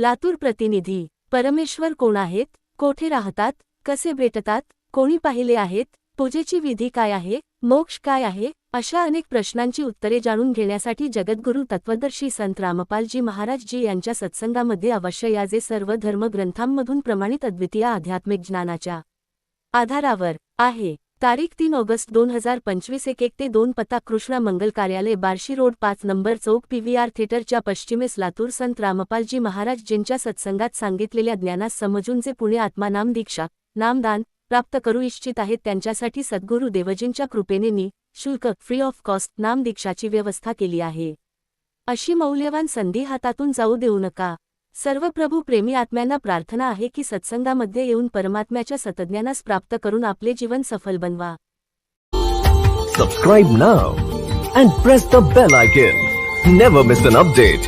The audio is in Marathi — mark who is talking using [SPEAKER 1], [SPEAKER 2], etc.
[SPEAKER 1] लातूर प्रतिनिधी परमेश्वर कोण आहेत? कोठे राहतात? कसे भेटतात? कोणी पाहिले आहेत? पूजेची विधी काय आहे? मोक्ष काय आहे? अशा अनेक प्रश्नांची उत्तरे जाणून घेण्यासाठी जगद्गुरू तत्वदर्शी संत रामपालजी महाराजजी यांच्या सत्संगामध्ये अवश्य या जे सर्व धर्मग्रंथांमधून प्रमाणित अद्वितीय आध्यात्मिक ज्ञानाच्या आधारावर आहे. तारीख तीन ऑगस्ट दोन हजार पंचवीस एक एक ते दोन पत्ता कृष्णा मंगल कार्यालय बार्शी रोड पाच नंबर चौक पीव्हीआर थिएटरच्या पश्चिमेस लातूर संत रामपालजी महाराजजींच्या सत्संगात सांगितलेल्या ज्ञानास समजून जे पुणे आत्मा नाम दीक्षा नामदान प्राप्त करू इच्छित आहेत त्यांच्यासाठी सद्गुरू देवजींच्या कृपेने नि शुल्क फ्री ऑफ कॉस्ट नाम दीक्षाची व्यवस्था केली आहे. अशी मौल्यवान संधी हातातून जाऊ देऊ नका. सर्व प्रभू प्रेमी आत्म्यांना प्रार्थना आहे की सत्संगामध्ये येऊन परमात्म्याच्या सतज्ञानास प्राप्त करून आपले जीवन सफल बनवा.
[SPEAKER 2] Subscribe now and press the bell icon never miss an update